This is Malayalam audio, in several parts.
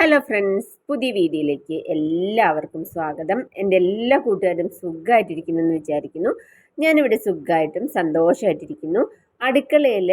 ഹലോ ഫ്രണ്ട്സ് പുതിയ വീഡിയോയിലേക്ക് എല്ലാവർക്കും സ്വാഗതം. എന്റെ എല്ലാ കൂട്ടുകാരും സുഖമായിട്ടിരിക്കുന്നു എന്ന് വിചാരിക്കുന്നു. ഞാനിവിടെ സുഖമായിട്ടും സന്തോഷമായിട്ടിരിക്കുന്നു. അടുക്കളയിൽ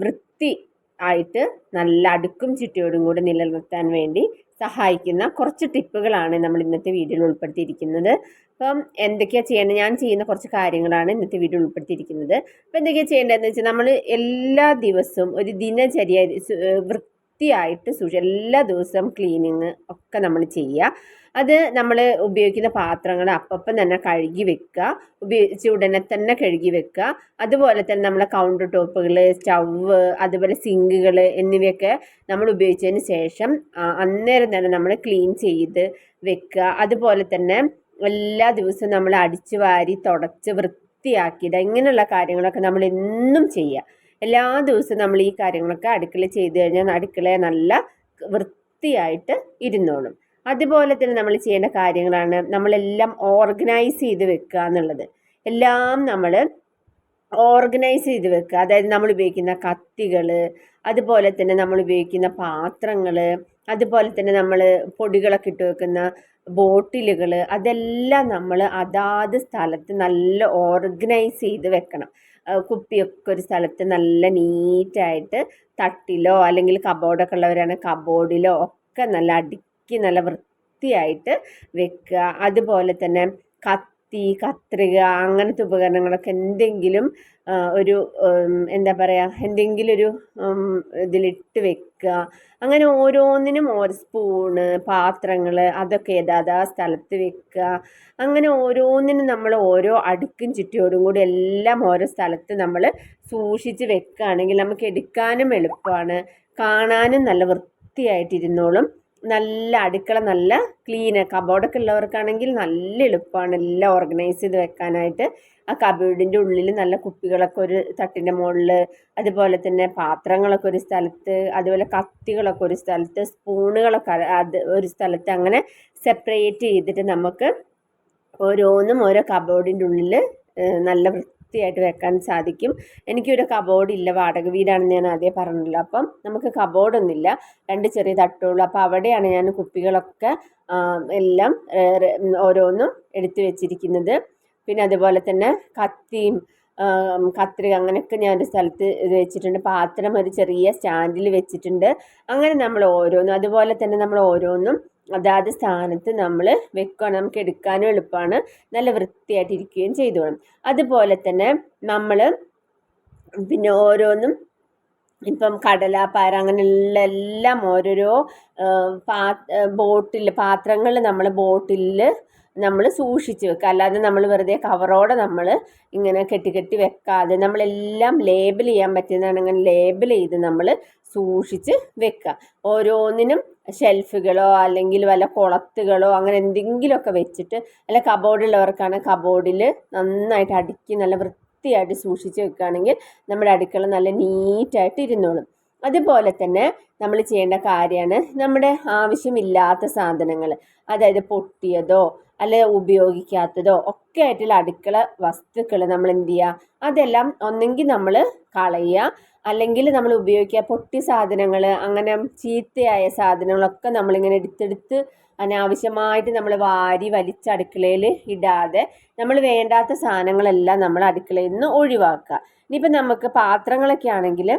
വൃത്തി ആയിട്ട് നല്ല അടുക്കും ചുറ്റിയോടും കൂടി നിലനിർത്താൻ വേണ്ടി സഹായിക്കുന്ന കുറച്ച് ടിപ്പുകളാണ് നമ്മൾ ഇന്നത്തെ വീഡിയോയിൽ ഉൾപ്പെടുത്തിയിരിക്കുന്നത്. അപ്പം എന്തൊക്കെയാണ് ചെയ്യേണ്ടത്? ഞാൻ ചെയ്യുന്ന കുറച്ച് കാര്യങ്ങളാണ് ഇന്നത്തെ വീഡിയോ ഉൾപ്പെടുത്തിയിരിക്കുന്നത്. അപ്പം എന്തൊക്കെയാണ് ചെയ്യേണ്ടതെന്ന് വെച്ചാൽ നമ്മൾ എല്ലാ ദിവസവും ഒരു ദിനചര്യ വൃത്തിയായിട്ട് സൂക്ഷി എല്ലാ ദിവസവും ക്ലീനിങ് ഒക്കെ നമ്മൾ ചെയ്യുക. അത് നമ്മൾ ഉപയോഗിക്കുന്ന പാത്രങ്ങൾ അപ്പം തന്നെ കഴുകി വെക്കുക. ഉപയോഗിച്ച ഉടനെ തന്നെ കഴുകി വെക്കുക. അതുപോലെ തന്നെ നമ്മളെ കൗണ്ടർ ടോപ്പുകൾ സ്റ്റവ് അതുപോലെ സിങ്കുകൾ എന്നിവയൊക്കെ നമ്മൾ ഉപയോഗിച്ചതിന് ശേഷം അന്നേരം തന്നെ നമ്മൾ ക്ലീൻ ചെയ്ത് വെക്കുക. അതുപോലെ തന്നെ എല്ലാ ദിവസവും നമ്മൾ അടിച്ചു വാരി തുടച്ച് വൃത്തിയാക്കിയിടുക. ഇങ്ങനെയുള്ള കാര്യങ്ങളൊക്കെ നമ്മൾ എന്നും ചെയ്യുക. എല്ലാ ദിവസവും നമ്മൾ ഈ കാര്യങ്ങളൊക്കെ അടുക്കള ചെയ്ത് കഴിഞ്ഞാൽ അടുക്കള നല്ല വൃത്തിയായിട്ട് ഇരുന്നോളും. അതുപോലെ തന്നെ നമ്മൾ ചെയ്യേണ്ട കാര്യങ്ങളാണ് നമ്മളെല്ലാം ഓർഗനൈസ് ചെയ്ത് വെക്കുക എന്നുള്ളത്. എല്ലാം നമ്മൾ ഓർഗനൈസ് ചെയ്ത് വെക്കുക. അതായത് നമ്മൾ ഉപയോഗിക്കുന്ന കത്തികൾ അതുപോലെ തന്നെ നമ്മൾ ഉപയോഗിക്കുന്ന പാത്രങ്ങൾ അതുപോലെ തന്നെ നമ്മൾ പൊടികളൊക്കെ ഇട്ട് വെക്കുന്ന ബോട്ടിലുകൾ അതെല്ലാം നമ്മൾ അതാത് സ്ഥലത്ത് നല്ല ഓർഗനൈസ് ചെയ്ത് വെക്കണം. കുപ്പിയൊക്കെ ഒരു സ്ഥലത്ത് നല്ല നീറ്റായിട്ട് തട്ടിലോ അല്ലെങ്കിൽ കബോർഡൊക്കെ ഉള്ളവരാണ് കബോർഡിലോ ഒക്കെ നല്ല അടുക്കി നല്ല വൃത്തിയായിട്ട് വെക്കുക. അതുപോലെ തന്നെ കത്തി കത്രിക അങ്ങനത്തെ ഉപകരണങ്ങളൊക്കെ എന്തെങ്കിലും ഒരു എന്താ പറയുക എന്തെങ്കിലും ഒരു ഇതിലിട്ട് വെക്കുക അങ്ങനെ ഓരോന്നിനും ഓരോ സ്പൂണ് പാത്രങ്ങൾ അതൊക്കെ ഏതാതാ സ്ഥലത്ത് വെക്കുക അങ്ങനെ ഓരോന്നിനും നമ്മൾ ഓരോ അടുക്കും ചുറ്റിയോടും കൂടി എല്ലാം ഓരോ സ്ഥലത്ത് നമ്മൾ സൂക്ഷിച്ച് വെക്കുകയാണെങ്കിൽ നമുക്ക് എടുക്കാനും എളുപ്പമാണ് കാണാനും നല്ല വൃത്തിയായിട്ടിരുന്നോളും. നല്ല അടുക്കള നല്ല ക്ലീൻ കബോർഡൊക്കെ ഉള്ളവർക്കാണെങ്കിൽ നല്ല എളുപ്പമാണ് എല്ലാം ഓർഗനൈസ് ചെയ്ത് വെക്കാനായിട്ട്. ആ കബോർഡിന്റെ ഉള്ളിൽ നല്ല കുപ്പികളൊക്കെ ഒരു തട്ടിന്റെ മുകളിൽ അതുപോലെ തന്നെ പാത്രങ്ങളൊക്കെ ഒരു സ്ഥലത്ത് അതുപോലെ കത്തികളൊക്കെ ഒരു സ്ഥലത്ത് സ്പൂണുകളൊക്കെ അത് ഒരു സ്ഥലത്ത് അങ്ങനെ സെപ്പറേറ്റ് ചെയ്തിട്ട് നമുക്ക് ഓരോന്നും ഓരോ കബോർഡിന്റെ ഉള്ളിൽ നല്ല വൃത്തിയായിട്ട് വെക്കാൻ സാധിക്കും. എനിക്കൊരു കബോർഡ് ഇല്ല വാടക വീടാണെന്ന് ഞാൻ ആദ്യം പറഞ്ഞല്ലോ. അപ്പം നമുക്ക് കബോർഡൊന്നുമില്ല രണ്ട് ചെറിയ തട്ടുള്ളൂ. അപ്പോൾ അവിടെയാണ് ഞാൻ കുപ്പികളൊക്കെ എല്ലാം ഓരോന്നും എടുത്തു വെച്ചിരിക്കുന്നത്. പിന്നെ അതുപോലെ തന്നെ കത്തിയും കത്രിക അങ്ങനെയൊക്കെ ഞാൻ ഒരു സ്ഥലത്ത് ഇത് വെച്ചിട്ടുണ്ട്. പാത്രം ഒരു ചെറിയ സ്റ്റാൻഡിൽ വെച്ചിട്ടുണ്ട്. അങ്ങനെ നമ്മൾ ഓരോന്നും അതുപോലെ തന്നെ നമ്മൾ ഓരോന്നും അതാത് സ്ഥാനത്ത് നമ്മൾ വെക്കണം നമുക്ക് എടുക്കാനും എളുപ്പമാണ് നല്ല വൃത്തിയായിട്ടിരിക്കുകയും ചെയ്തു ചെയ്തോളും അതുപോലെ തന്നെ നമ്മൾ പിന്നെ ഓരോന്നും ഇപ്പം കടല പാര അങ്ങനെയുള്ള എല്ലാം ഓരോരോ പാ ബോട്ടിൽ പാത്രങ്ങൾ നമ്മൾ ബോട്ടിലിൽ നമ്മൾ സൂക്ഷിച്ച് വെക്കുക അല്ലാതെ നമ്മൾ വെറുതെ കവറോടെ നമ്മൾ ഇങ്ങനെ കെട്ടി കെട്ടി വെക്കാതെ നമ്മളെല്ലാം ലേബൽ ചെയ്യാൻ പറ്റുന്നതാണ് അങ്ങനെ ലേബൽ ചെയ്ത് നമ്മൾ സൂക്ഷിച്ച് വെക്കുക ഓരോന്നിനും ഷെൽഫുകളോ അല്ലെങ്കിൽ വല്ല കുളത്തുകളോ അങ്ങനെ എന്തെങ്കിലുമൊക്കെ വെച്ചിട്ട് അല്ല കബോർഡുള്ളവർക്കാണ് കബോർഡിൽ നന്നായിട്ട് അടുക്കി നല്ല വൃത്തിയായിട്ട് സൂക്ഷിച്ച് വെക്കുകയാണെങ്കിൽ നമ്മുടെ അടുക്കള നല്ല നീറ്റായിട്ട് ഇരുന്നോളും. അതുപോലെ തന്നെ നമ്മൾ ചെയ്യേണ്ട കാര്യമാണ് നമ്മുടെ ആവശ്യമില്ലാത്ത സാധനങ്ങൾ. അതായത് പൊട്ടിയതോ അല്ലെ ഉപയോഗിക്കാത്തതോ ഒക്കെ ആയിട്ടുള്ള അടുക്കള വസ്തുക്കൾ നമ്മൾ എന്ത് ചെയ്യുക? അതെല്ലാം ഒന്നെങ്കിൽ നമ്മൾ കളയുക. അല്ലെങ്കിൽ നമ്മൾ ഉപയോഗിക്കുക പൊട്ടി സാധനങ്ങൾ അങ്ങനെ ചീത്തയായ സാധനങ്ങളൊക്കെ നമ്മളിങ്ങനെ എടുത്തെടുത്ത് അനാവശ്യമായിട്ട് നമ്മൾ വാരി വലിച്ച അടുക്കളയിൽ ഇടാതെ നമ്മൾ വേണ്ടാത്ത സാധനങ്ങളെല്ലാം നമ്മൾ അടുക്കളയിൽ നിന്ന് ഒഴിവാക്കുക. ഇനിയിപ്പോൾ നമുക്ക് പാത്രങ്ങളൊക്കെ ആണെങ്കിൽ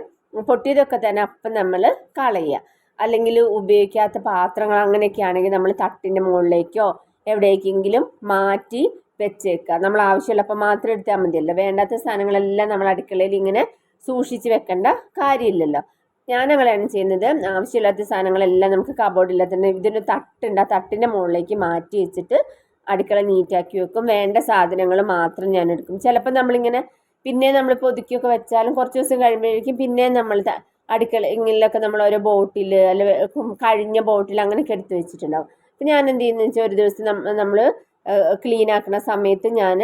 പൊട്ടിയതൊക്കെ തന്നെ അപ്പം നമ്മൾ കളയുക. അല്ലെങ്കിൽ ഉപയോഗിക്കാത്ത പാത്രങ്ങൾ അങ്ങനെയൊക്കെ ആണെങ്കിൽ നമ്മൾ തട്ടിന്റെ മുകളിലേക്കോ എവിടേക്കെങ്കിലും മാറ്റി വെച്ചേക്കുക. നമ്മൾ ആവശ്യമുള്ളപ്പോൾ മാത്രം എടുത്താൽ മതിയല്ലോ. വേണ്ടാത്ത സാധനങ്ങളെല്ലാം നമ്മൾ അടുക്കളയിൽ ഇങ്ങനെ സൂക്ഷിച്ച് വെക്കേണ്ട കാര്യമില്ലല്ലോ. ഞാൻ അങ്ങനെയാണ് ചെയ്യുന്നത്. ആവശ്യമില്ലാത്ത സാധനങ്ങളെല്ലാം നമുക്ക് കബോർഡില്ല തന്നെ ഇതിന് തട്ടുണ്ട്. ആ തട്ടിന്റെ മുകളിലേക്ക് മാറ്റി വെച്ചിട്ട് അടുക്കള നീറ്റാക്കി വെക്കും. വേണ്ട സാധനങ്ങൾ മാത്രം ഞാൻ എടുക്കും. ചിലപ്പോൾ നമ്മളിങ്ങനെ പിന്നെ നമ്മൾ ഒതുക്കിയൊക്കെ വെച്ചാലും കുറച്ച് ദിവസം കഴിയുമ്പോഴേക്കും പിന്നെ നമ്മൾ അടുക്കള ഇങ്ങനെയൊക്കെ നമ്മൾ ഓരോ ബോട്ടിൽ അല്ല കഴിഞ്ഞ ബോട്ടിൽ അങ്ങനെയൊക്കെ എടുത്ത് വെച്ചിട്ടുണ്ടാവും. അപ്പം ഞാൻ എന്ത് ചെയ്യുന്നത് വെച്ചാൽ ഒരു ദിവസം നമ്മൾ ക്ലീൻ ആക്കുന്ന സമയത്ത് ഞാൻ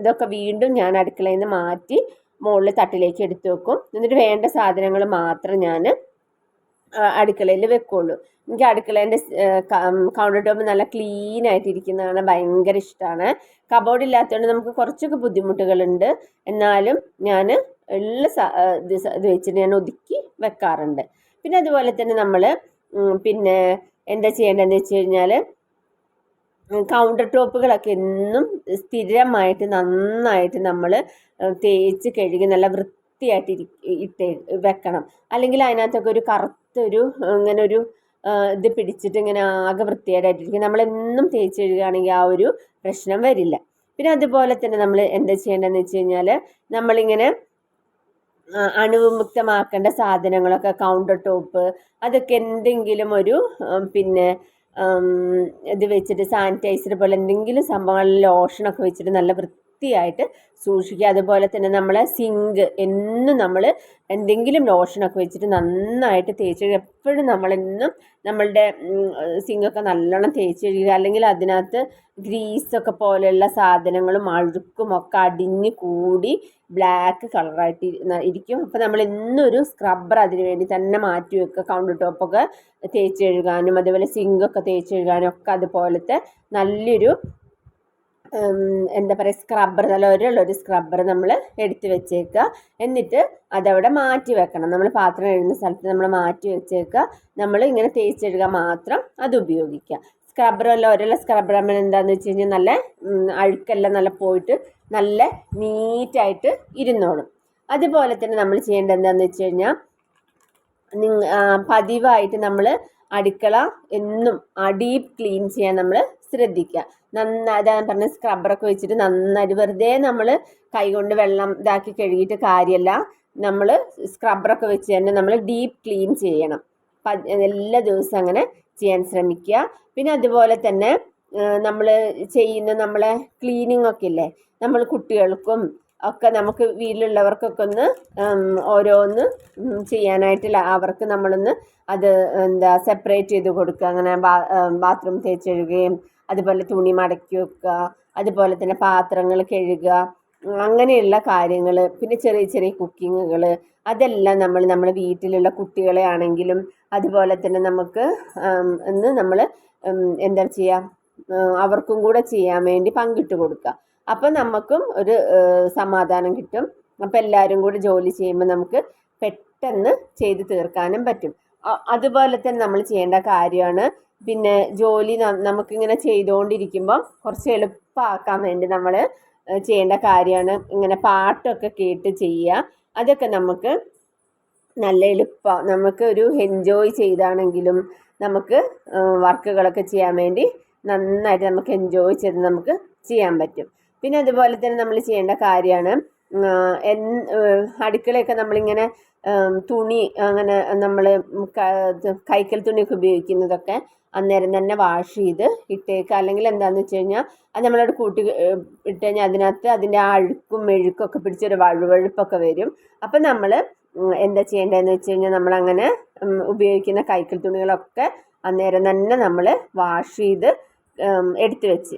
ഇതൊക്കെ വീണ്ടും ഞാൻ അടുക്കളയിൽ നിന്ന് മാറ്റി മുകളിൽ തട്ടിലേക്ക് എടുത്ത് വെക്കും. എന്നിട്ട് വേണ്ട സാധനങ്ങൾ മാത്രം ഞാൻ അടുക്കളയിൽ വെക്കുള്ളൂ. എനിക്ക് അടുക്കളേന്റെ കൗണ്ടർ ടോപ്പ് നല്ല ക്ലീൻ ആയിട്ട് ഇരിക്കുന്നതാണ് ഭയങ്കര ഇഷ്ടമാണ് കബോർഡ് ഇല്ലാത്തതുകൊണ്ട് നമുക്ക് കുറച്ചൊക്കെ ബുദ്ധിമുട്ടുകളുണ്ട്. എന്നാലും ഞാൻ എല്ലാ ഇത് വെച്ചിട്ട് ഞാൻ ഒതുക്കി വെക്കാറുണ്ട്. പിന്നെ അതുപോലെ തന്നെ നമ്മൾ പിന്നെ എന്താ ചെയ്യേണ്ടതെന്ന് വെച്ച് കഴിഞ്ഞാൽ കൗണ്ടർ ടോപ്പുകളൊക്കെ എന്നും സ്ഥിരമായിട്ട് നന്നായിട്ട് നമ്മൾ തേച്ച് കഴുകി നല്ല വൃത്തിയായിട്ട് ഇട്ട് വെക്കണം. അല്ലെങ്കിൽ അതിനകത്തൊക്കെ ഒരു കറുത്തൊരു ഇങ്ങനെ ഒരു ഇത് പിടിച്ചിട്ട് ഇങ്ങനെ ആകെ വൃത്തികേടായിട്ടിരിക്കും. നമ്മളെന്നും തേച്ച് കഴുകുകയാണെങ്കിൽ ആ ഒരു പ്രശ്നം വരില്ല. പിന്നെ അതുപോലെ തന്നെ നമ്മൾ എന്താ ചെയ്യേണ്ടതെന്ന് വെച്ച് കഴിഞ്ഞാൽ നമ്മളിങ്ങനെ അണുവിമുക്തമാക്കേണ്ട സാധനങ്ങളൊക്കെ കൗണ്ടർ ടോപ്പ് അതൊക്കെ എന്തെങ്കിലും ഒരു പിന്നെ ഇത് വെച്ചിട്ട് സാനിറ്റൈസർ പോലെ എന്തെങ്കിലും സംഭവങ്ങളിൽ ലോഷനൊക്കെ വെച്ചിട്ട് നല്ല വൃത്തിയായിട്ട് സൂക്ഷിക്കുക. അതുപോലെ തന്നെ നമ്മളെ സിങ്ക് എന്നും നമ്മൾ എന്തെങ്കിലും ലോഷനൊക്കെ വെച്ചിട്ട് നന്നായിട്ട് തേച്ച് കഴുകുക എപ്പോഴും നമ്മളെന്നും നമ്മളുടെ സിങ്കൊക്കെ നല്ലോണം തേച്ച് കഴുകുക അല്ലെങ്കിൽ അതിനകത്ത് ഗ്രീസൊക്കെ പോലെയുള്ള സാധനങ്ങളും അഴുക്കും ഒക്കെ അടിഞ്ഞ് കൂടി ബ്ലാക്ക് കളറായിട്ട് ഇരിക്കും. അപ്പോൾ നമ്മൾ എന്നൊരു സ്ക്രബ്ബർ അതിന് വേണ്ടി തന്നെ മാറ്റി വെക്കുക. കൗണ്ടർ ടോപ്പൊക്കെ തേച്ച് കഴുകാനും അതുപോലെ സിങ്കൊക്കെ തേച്ച് കഴുകാനും ഒക്കെ അതുപോലത്തെ നല്ലൊരു എന്താ പറയുക സ്ക്രബ്ബർ നല്ല ഒരളൊരു സ്ക്രബ്ബർ നമ്മൾ എടുത്ത് വെച്ചേക്കുക. എന്നിട്ട് അതവിടെ മാറ്റി വെക്കണം. നമ്മൾ പാത്രം എഴുതുന്ന സ്ഥലത്ത് നമ്മൾ മാറ്റി വെച്ചേക്കുക. നമ്മൾ ഇങ്ങനെ തേച്ചിടുക മാത്രം അത് ഉപയോഗിക്കുക. സ്ക്രബ്ബറല്ല ഒരല്ല സ്ക്രബ്ബർ നമ്മൾ എന്താണെന്ന് വെച്ച് കഴിഞ്ഞാൽ നല്ല അഴുക്കെല്ലാം നല്ല പോയിട്ട് നല്ല നീറ്റായിട്ട് ഇരുന്നോളും. അതുപോലെ തന്നെ നമ്മൾ ചെയ്യേണ്ടത് എന്താണെന്ന് വെച്ച് കഴിഞ്ഞാൽ പതിവായിട്ട് നമ്മൾ അടുക്കള എന്നും ഡീപ്പ് ക്ലീൻ ചെയ്യാൻ നമ്മൾ ശ്രദ്ധിക്കുക. നന്നായി അതാ പറഞ്ഞ സ്ക്രബ്ബറൊക്കെ വെച്ചിട്ട് നന്നായിട്ട് വെറുതെ നമ്മൾ കൈകൊണ്ട് വെള്ളം ഇതാക്കി കഴുകിയിട്ട് കാര്യമല്ല നമ്മൾ സ്ക്രബ്ബറൊക്കെ വെച്ച് തന്നെ നമ്മൾ ഡീപ്പ് ക്ലീൻ ചെയ്യണം. എല്ലാ ദിവസവും അങ്ങനെ ചെയ്യാൻ ശ്രമിക്കുക. പിന്നെ അതുപോലെ തന്നെ നമ്മൾ ചെയ്യുന്ന നമ്മളെ ക്ലീനിങ് ഒക്കെ ഇല്ലേ? നമ്മൾ കുട്ടികൾക്കും ഒക്കെ നമുക്ക് വീട്ടിലുള്ളവർക്കൊക്കെ ഒന്ന് ഓരോന്ന് ചെയ്യാനായിട്ട് അവർക്ക് നമ്മളൊന്ന് അത് എന്താ സെപ്പറേറ്റ് ചെയ്ത് കൊടുക്കുക. അങ്ങനെ ബാത്റൂം തേച്ചെഴുകുകയും അതുപോലെ തുണി മടക്കി വെക്കുക അതുപോലെ തന്നെ പാത്രങ്ങൾ കഴുകുക അങ്ങനെയുള്ള കാര്യങ്ങൾ പിന്നെ ചെറിയ ചെറിയ കുക്കിങ്ങുകൾ അതെല്ലാം നമ്മൾ നമ്മുടെ വീട്ടിലുള്ള കുട്ടികളെ ആണെങ്കിലും അതുപോലെ തന്നെ നമുക്ക് ഒന്ന് നമ്മൾ എന്താ ചെയ്യുക അവർക്കും കൂടെ ചെയ്യാൻ വേണ്ടി പങ്കിട്ട് കൊടുക്കുക. അപ്പോൾ നമുക്കും ഒരു സമാധാനം കിട്ടും. അപ്പോൾ എല്ലാവരും കൂടി ജോലി ചെയ്യുമ്പോൾ നമുക്ക് പെട്ടെന്ന് ചെയ്ത് തീർക്കാനും പറ്റും. അതുപോലെ തന്നെ നമ്മൾ ചെയ്യേണ്ട കാര്യമാണ് പിന്നെ ജോലി നമുക്കിങ്ങനെ ചെയ്തുകൊണ്ടിരിക്കുമ്പം കുറച്ച് എളുപ്പമാക്കാൻ വേണ്ടി നമ്മൾ ചെയ്യേണ്ട കാര്യമാണ് ഇങ്ങനെ പാട്ടൊക്കെ കേട്ട് ചെയ്യുക. അതൊക്കെ നമുക്ക് നല്ല എളുപ്പം നമുക്ക് ഒരു എൻജോയ് ചെയ്താണെങ്കിലും നമുക്ക് വർക്കുകളൊക്കെ ചെയ്യാൻ വേണ്ടി നന്നായിട്ട് നമുക്ക് എൻജോയ് ചെയ്ത് നമുക്ക് ചെയ്യാൻ പറ്റും. പിന്നെ അതുപോലെ തന്നെ നമ്മൾ ചെയ്യേണ്ട കാര്യമാണ് അടുക്കളയൊക്കെ നമ്മളിങ്ങനെ തുണി അങ്ങനെ നമ്മൾ കൈക്കൽ തുണിയൊക്കെ ഉപയോഗിക്കുന്നതൊക്കെ അന്നേരം തന്നെ വാഷ് ചെയ്ത് ഇട്ടേക്കുക അല്ലെങ്കിൽ എന്താണെന്ന് വെച്ച് കഴിഞ്ഞാൽ അത് നമ്മളവിടെ കൂട്ടി ഇട്ട് കഴിഞ്ഞാൽ അതിനകത്ത് അതിന്റെ ആ അഴുക്കും മെഴുക്കൊക്കെ പിടിച്ചൊരു വഴുവഴുപ്പൊക്കെ വരും. അപ്പം നമ്മൾ എന്താ ചെയ്യേണ്ടതെന്ന് വെച്ച് കഴിഞ്ഞാൽ നമ്മളങ്ങനെ ഉപയോഗിക്കുന്ന കൈക്കൽ തുണികളൊക്കെ അന്നേരം തന്നെ നമ്മൾ വാഷ് ചെയ്ത് എടുത്ത് വെച്ച്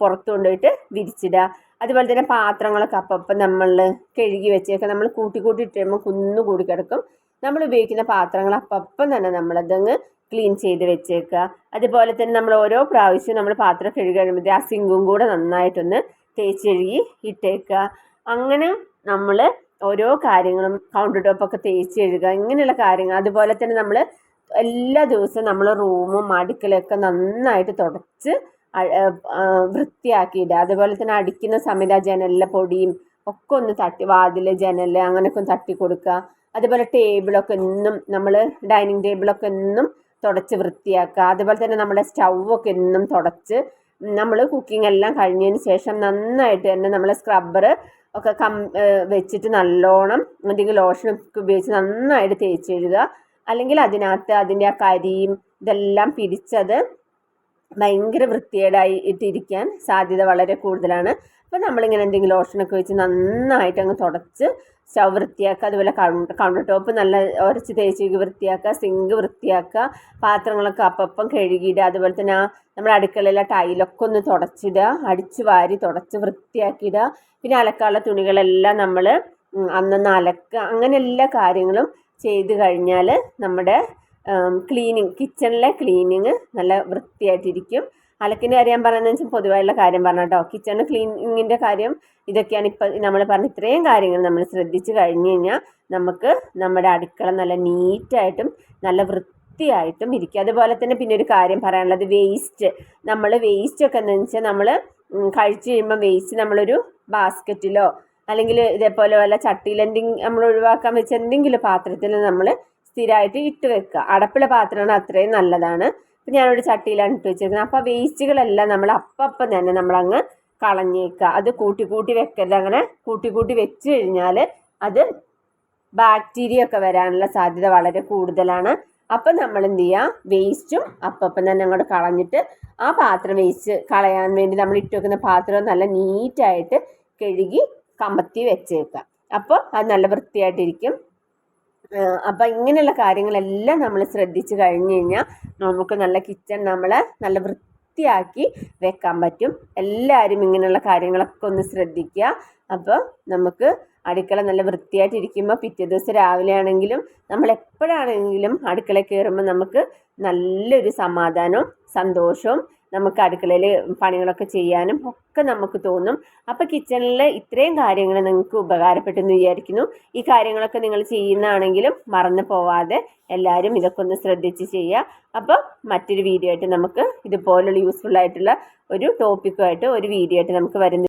പുറത്ത് കൊണ്ടുപോയിട്ട് വിരിച്ചിടുക അതുപോലെ തന്നെ പാത്രങ്ങളൊക്കെ അപ്പം നമ്മൾ കഴുകി വെച്ചൊക്കെ. നമ്മൾ കൂട്ടി കൂട്ടി ഇട്ട് കഴിയുമ്പോൾ കുന്നു കൂടി കിടക്കും. നമ്മൾ ഉപയോഗിക്കുന്ന പാത്രങ്ങൾ അപ്പം തന്നെ നമ്മളതങ്ങ് ക്ലീൻ ചെയ്ത് വെച്ചേക്കുക. അതുപോലെ തന്നെ നമ്മൾ ഓരോ പ്രാവശ്യവും നമ്മൾ പാത്രം കഴുകി കഴിയുമ്പോൾ ആ സിങ്കും കൂടെ നന്നായിട്ടൊന്ന് തേച്ച് കഴുകി ഇട്ടേക്കുക. അങ്ങനെ നമ്മൾ ഓരോ കാര്യങ്ങളും കൗണ്ടർ ടോപ്പൊക്കെ തേച്ച് കഴുകുക. ഇങ്ങനെയുള്ള കാര്യങ്ങൾ. അതുപോലെ തന്നെ നമ്മൾ എല്ലാ ദിവസവും നമ്മൾ റൂമും അടുക്കളയൊക്കെ നന്നായിട്ട് തുടച്ച് വൃത്തിയാക്കിയിടുക. അതുപോലെ തന്നെ അടിക്കുന്ന സമയത്ത് ആ ജനലിലെ പൊടിയും ഒക്കെ ഒന്ന് തട്ടി വാതിൽ ജനൽ അങ്ങനെയൊക്കെ ഒന്ന് തട്ടി കൊടുക്കുക അതുപോലെ ടേബിളൊക്കെ എന്നും നമ്മൾ ഡൈനിങ് ടേബിളൊക്കെ എന്നും തുടച്ച് വൃത്തിയാക്കുക. അതുപോലെ തന്നെ നമ്മുടെ സ്റ്റൗവൊക്കെ എന്നും തുടച്ച് നമ്മൾ കുക്കിംഗ് എല്ലാം കഴിഞ്ഞതിന് ശേഷം നന്നായിട്ട് തന്നെ നമ്മൾ സ്ക്രബ്ബർ ഒക്കെ കം വെച്ചിട്ട് നല്ലോണം എന്തെങ്കിലും ഒക്കെ ഉപയോഗിച്ച് നന്നായിട്ട് തേച്ച് എഴുതുക അല്ലെങ്കിൽ അതിനകത്ത് അതിന്റെ ആ കരിയും ഇതെല്ലാം പിരിച്ചത് ഭയങ്കര വൃത്തികേടായി ഇട്ടിരിക്കാൻ സാധ്യത വളരെ കൂടുതലാണ്. അപ്പോൾ നമ്മളിങ്ങനെ എന്തെങ്കിലും ലോഷനൊക്കെ വെച്ച് നന്നായിട്ട് അങ്ങ് തുടച്ച് സ്റ്റവ് വൃത്തിയാക്കുക അതുപോലെ കൗണ്ടർ ടോപ്പ് നല്ല ഉരച്ച് തേച്ച് വൃത്തിയാക്കുക സിങ്ക് വൃത്തിയാക്കുക പാത്രങ്ങളൊക്കെ അപ്പം കഴുകിയിടുക അതുപോലെ തന്നെ ആ നമ്മുടെ അടുക്കളയിലെ ടൈലൊക്കെ ഒന്ന് തുടച്ചിടുക അടിച്ച് വാരി തുടച്ച് വൃത്തിയാക്കിയിടുക. പിന്നെ അലക്കാനുള്ള തുണികളെല്ലാം നമ്മൾ അന്നന്ന് അലക്കുക. അങ്ങനെ എല്ലാ കാര്യങ്ങളും ചെയ്ത് കഴിഞ്ഞാൽ നമ്മുടെ ക്ലീനിങ് കിച്ചണിലെ ക്ലീനിങ് നല്ല വൃത്തിയായിട്ടിരിക്കും. അലക്കിന്റെ കാര്യം പറയുന്നത് വെച്ചാൽ പൊതുവായുള്ള കാര്യം പറഞ്ഞു കേട്ടോ കിച്ചൺ ക്ലീനിങ്ങിന്റെ കാര്യം ഇതൊക്കെയാണ് ഇപ്പം നമ്മൾ പറഞ്ഞ ഇത്രയും കാര്യങ്ങൾ നമ്മൾ ശ്രദ്ധിച്ച് കഴിഞ്ഞ് കഴിഞ്ഞാൽ നമുക്ക് നമ്മുടെ അടുക്കള നല്ല നീറ്റായിട്ടും നല്ല വൃത്തി വൃത്തിയായിട്ടും ഇരിക്കും. അതുപോലെ തന്നെ പിന്നെ ഒരു കാര്യം പറയാനുള്ളത് വേസ്റ്റ് നമ്മൾ വേസ്റ്റ് ഒക്കെ എന്താണെന്ന് വെച്ചാൽ നമ്മൾ കഴിച്ച് കഴിയുമ്പോൾ വേസ്റ്റ് നമ്മളൊരു ബാസ്ക്കറ്റിലോ അല്ലെങ്കിൽ ഇതേപോലെ വല്ല ചട്ടിയിൽ എന്തെങ്കിലും നമ്മൾ ഒഴിവാക്കാൻ വെച്ച എന്തെങ്കിലും പാത്രത്തിൽ നമ്മൾ സ്ഥിരമായിട്ട് ഇട്ട് വെക്കുക. അടപ്പുള്ള പാത്രമാണ് അത്രയും നല്ലതാണ്. ഇപ്പം ഞാനൊരു ചട്ടിയിലാണ് ഇട്ട് വെച്ചിരിക്കുന്നത്. അപ്പോൾ വേസ്റ്റുകളെല്ലാം നമ്മൾ അപ്പം തന്നെ നമ്മളങ്ങ് കളഞ്ഞേക്കുക. അത് കൂട്ടി കൂട്ടി വെക്കരുത്. അങ്ങനെ കൂട്ടി കൂട്ടി വെച്ച് കഴിഞ്ഞാൽ അത് ബാക്ടീരിയ ഒക്കെ വരാനുള്ള സാധ്യത വളരെ കൂടുതലാണ്. അപ്പം നമ്മൾ എന്ത് ചെയ്യുക? വേസ്റ്റും അപ്പം തന്നെ അങ്ങോട്ട് കളഞ്ഞിട്ട് ആ പാത്രം വേസ്റ്റ് കളയാൻ വേണ്ടി നമ്മൾ ഇട്ട് വെക്കുന്ന പാത്രം നല്ല നീറ്റായിട്ട് കഴുകി കമത്തി വെച്ചേക്കുക. അപ്പോൾ അത് നല്ല വൃത്തിയായിട്ടിരിക്കും. അപ്പം ഇങ്ങനെയുള്ള കാര്യങ്ങളെല്ലാം നമ്മൾ ശ്രദ്ധിച്ച് കഴിഞ്ഞ് കഴിഞ്ഞാൽ നമുക്ക് നല്ല കിച്ചൺ നമ്മൾ നല്ല വൃത്തിയാക്കി വെക്കാൻ പറ്റും. എല്ലാവരും ഇങ്ങനെയുള്ള കാര്യങ്ങളൊക്കെ ഒന്ന് ശ്രദ്ധിക്കുക. അപ്പോൾ നമുക്ക് അടുക്കള നല്ല വൃത്തിയായിട്ടിരിക്കുമ്പോൾ പിറ്റേ ദിവസം രാവിലെ ആണെങ്കിലും നമ്മൾ എപ്പോഴാണെങ്കിലും അടുക്കള കയറുമ്പോൾ നമുക്ക് നല്ലൊരു സമാധാനവും സന്തോഷവും നമുക്ക് അടുക്കളയിൽ പണികളൊക്കെ ചെയ്യാനും ഒക്കെ നമുക്ക് തോന്നും. അപ്പോൾ കിച്ചണിൽ ഇത്രയും കാര്യങ്ങൾ നിങ്ങൾക്ക് ഉപകാരപ്പെട്ടെന്ന് വിചാരിക്കുന്നു. ഈ കാര്യങ്ങളൊക്കെ നിങ്ങൾ ചെയ്യുന്നതാണെങ്കിലും മറന്നു പോവാതെ എല്ലാവരും ഇതൊക്കെ ഒന്ന് ശ്രദ്ധിച്ച് ചെയ്യുക. അപ്പോൾ മറ്റൊരു വീഡിയോ ആയിട്ട് നമുക്ക് ഇതുപോലുള്ള യൂസ്ഫുൾ ആയിട്ടുള്ള ഒരു ടോപ്പിക്കുമായിട്ട് ഒരു വീഡിയോ ആയിട്ട് നമുക്ക് വരുന്ന.